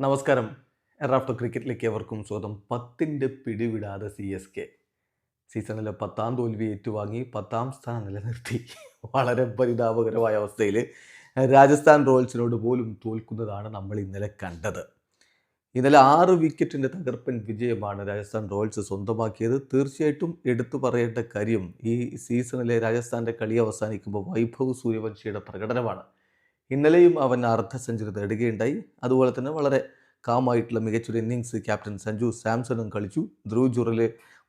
നമസ്കാരം. എറാഫ്റ്റർ ക്രിക്കറ്റിലേക്ക് അവർക്കും സ്വാഗതം. പത്തിന്റെ പിടിവിടാതെ സി എസ് കെ. സീസണിലെ പത്താം തോൽവി ഏറ്റുവാങ്ങി പത്താം സ്ഥാനം നിലനിർത്തി. വളരെ പരിതാപകരമായ അവസ്ഥയിൽ രാജസ്ഥാൻ റോയൽസിനോട് പോലും തോൽക്കുന്നതാണ് നമ്മൾ ഇന്നലെ കണ്ടത്. ഇന്നലെ ആറ് വിക്കറ്റിന്റെ തകർപ്പൻ വിജയമാണ് രാജസ്ഥാൻ റോയൽസ് സ്വന്തമാക്കിയത്. തീർച്ചയായിട്ടും എടുത്തു പറയേണ്ട കാര്യം ഈ സീസണിലെ രാജസ്ഥാന്റെ കളി അവസാനിക്കുമ്പോൾ വൈഭവ് സൂര്യവംശിയുടെ പ്രകടനമാണ്. ഇന്നലെയും അവൻ അർദ്ധ സെഞ്ചുറി നേടുകയുണ്ടായി. അതുപോലെ തന്നെ വളരെ കാമായിട്ടുള്ള മികച്ചൊരു ഇന്നിങ്സ് ക്യാപ്റ്റൻ സഞ്ജു സാംസണും കളിച്ചു. ധ്രുവ് ജുറൽ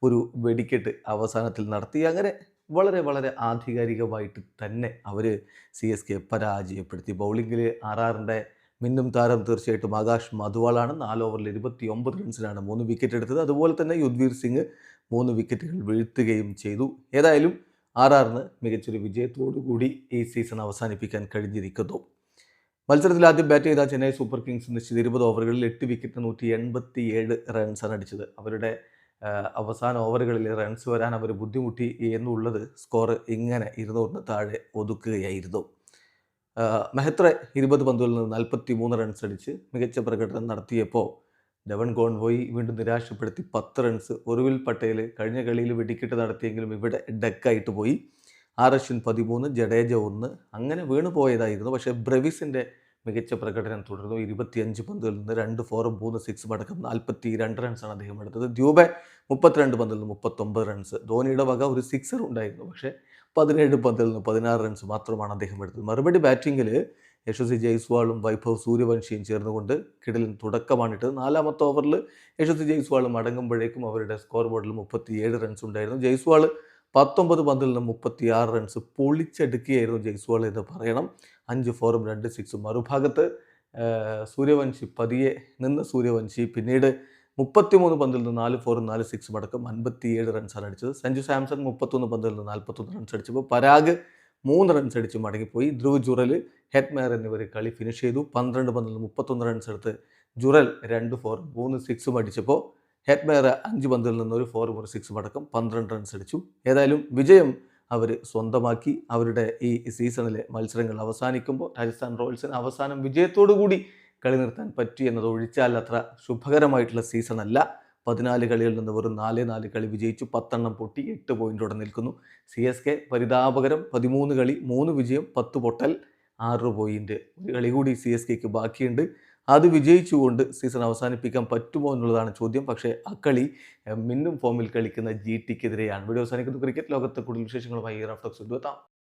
ഒരു വെടിക്കെട്ട് അവസാനത്തിൽ നടത്തി. അങ്ങനെ വളരെ വളരെ ആധികാരികമായിട്ട് തന്നെ അവർ സി എസ് കെ പരാജയപ്പെടുത്തി. ബൗളിങ്ങിൽ ആർ ആറിന്റെ മിന്നും താരം തീർച്ചയായിട്ടും ആകാശ് മധുവാളാണ്. നാല് ഓവറിൽ ഇരുപത്തി ഒമ്പത് റൺസിനാണ് മൂന്ന് വിക്കറ്റ് എടുത്തത്. അതുപോലെ തന്നെ യുദ്വീർ സിംഗ് മൂന്ന് വിക്കറ്റുകൾ വീഴ്ത്തുകയും ചെയ്തു. ഏതായാലും ആർ ആറിന് മികച്ചൊരു വിജയത്തോടു കൂടി ഈ സീസൺ അവസാനിപ്പിക്കാൻ കഴിഞ്ഞിരിക്കുന്നു. മത്സരത്തിൽ ആദ്യം ബാറ്റ് ചെയ്ത ചെന്നൈ സൂപ്പർ കിങ്സ് നിശ്ചിത ഇരുപത് ഓവറുകളിൽ എട്ട് വിക്കറ്റ് നൂറ്റി എൺപത്തി ഏഴ് റൺസാണ് അടിച്ചത്. അവരുടെ അവസാന ഓവറുകളിൽ റൺസ് വരാൻ അവർ ബുദ്ധിമുട്ടി എന്നുള്ളത് സ്കോർ ഇങ്ങനെ ഇരുന്നൂറിന് താഴെ ഒതുക്കുകയായിരുന്നു. മെഹത്ര ഇരുപത് പന്തുകളിൽ നിന്ന് നാൽപ്പത്തി മൂന്ന് റൺസ് അടിച്ച് മികച്ച പ്രകടനം നടത്തിയപ്പോൾ ഡവൻ ഗോൺവോയി വീണ്ടും നിരാശപ്പെടുത്തി പത്ത് റൺസ് ഒറുവിൽ പട്ടേൽ കഴിഞ്ഞ കളിയിൽ വെടിക്കെട്ട് നടത്തിയെങ്കിലും ഇവിടെ ഡെക്കായിട്ട് പോയി. ആർ അശ്വിൻ പതിമൂന്ന് ജഡേജ ഒന്ന് അങ്ങനെ വീണു പോയതായിരുന്നു പക്ഷേ ബ്രവിസിന്റെ മികച്ച പ്രകടനം തുടർന്നു. ഇരുപത്തിയഞ്ച് പന്തുകളിൽ നിന്ന് രണ്ട് ഫോറും മൂന്ന് സിക്സും അടക്കം നാൽപ്പത്തി രണ്ട് റൺസാണ് അദ്ദേഹം എടുത്തത്. ദ്യൂബെ മുപ്പത്തിരണ്ട് പന്തിൽ നിന്ന് മുപ്പത്തൊമ്പത് റൺസ് ധോണിയുടെ വക ഒരു സിക്സർ ഉണ്ടായിരുന്നു. പക്ഷേ പതിനേഴ് പന്തിൽ നിന്ന് പതിനാറ് റൺസ് മാത്രമാണ് അദ്ദേഹം എടുത്തത്. മറുപടി ബാറ്റിങ്ങിൽ യശസ്വി ജയ്സ്വാളും വൈഭവ് സൂര്യവംശിയും ചേർന്നുകൊണ്ട് കിടലിൻ തുടക്കമാണിട്ടത്. നാലാമത്തെ ഓവറിൽ യശസ്വി ജയ്സ്വാളും അടങ്ങുമ്പോഴേക്കും അവരുടെ സ്കോർ ബോർഡിൽ മുപ്പത്തിയേഴ് റൺസ് ഉണ്ടായിരുന്നു. ജയ്സ്വാൾ പത്തൊമ്പത് പന്തിൽ നിന്ന് മുപ്പത്തിയാറ് റൺസ് പൊളിച്ചെടുക്കുകയായിരുന്നു ജയ്സ്വാൾ എന്ന് പറയണം. അഞ്ച് ഫോറും രണ്ട് സിക്സും മറുഭാഗത്ത് സൂര്യവംശി പതിയെ നിന്ന് സൂര്യവംശി പിന്നീട് മുപ്പത്തിമൂന്ന് പന്തിൽ നിന്ന് നാല് ഫോറും നാല് സിക്സും അടക്കം അൻപത്തിയേഴ് റൺസാണ് അടിച്ചത്. സഞ്ജു സാംസൺ മുപ്പത്തൊന്ന് പന്തിൽ നിന്ന് നാൽപ്പത്തൊന്ന് റൺസ് അടിച്ചപ്പോൾ പരാഗ് മൂന്ന് റൺസ് അടിച്ച് മടങ്ങിപ്പോയി. ധ്രുവ് ജുറൽ ഹെറ്റ്മേർ എന്നിവർ കളി ഫിനിഷ് ചെയ്തു. പന്ത്രണ്ട് പന്തിൽ നിന്ന് മുപ്പത്തൊന്ന് റൺസ് എടുത്ത് ജുറൽ രണ്ട് ഫോറും മൂന്ന് സിക്സും അടിച്ചപ്പോൾ ഹെറ്റ്മേർ അഞ്ച് പന്തിൽ നിന്ന് ഒരു ഫോർ ഒരു സിക്സ് അടക്കം പന്ത്രണ്ട് റൺസ് അടിച്ചു. ഏതായാലും വിജയം അവർ സ്വന്തമാക്കി. അവരുടെ ഈ സീസണിലെ മത്സരങ്ങൾ അവസാനിക്കുമ്പോൾ രാജസ്ഥാൻ റോയൽസിന് അവസാനം വിജയത്തോടു കൂടി കളി നിർത്താൻ പറ്റി എന്നത് ഒഴിച്ചാൽ അത്ര ശുഭകരമായിട്ടുള്ള സീസണല്ല പതിനാല് കളികളിൽ നിന്ന് വെറും നാല് നാല് കളി വിജയിച്ചു. പത്തെണ്ണം പൊട്ടി എട്ട് പോയിന്റോടെ നിൽക്കുന്നു. സി എസ് കെ പരിതാപകരം പതിമൂന്ന് കളി മൂന്ന് വിജയം പത്ത് പൊട്ടൽ ആറ് പോയിന്റ് ഒരു കളി കൂടി സി എസ് കെക്ക് ബാക്കിയുണ്ട്. അത് വിജയിച്ചുകൊണ്ട് സീസൺ അവസാനിപ്പിക്കാൻ പറ്റുമോ എന്നുള്ളതാണ് ചോദ്യം. പക്ഷേ ആ കളി മിന്നും ഫോമിൽ കളിക്കുന്ന ജി ടിക്കെതിരെയാണ് വീഡിയോ അവസാനിക്കുന്ന. ക്രിക്കറ്റ് ലോകത്തെ കൂടുതൽ വിശേഷങ്ങളുമായി റഫ്ലക്സ് എത്താം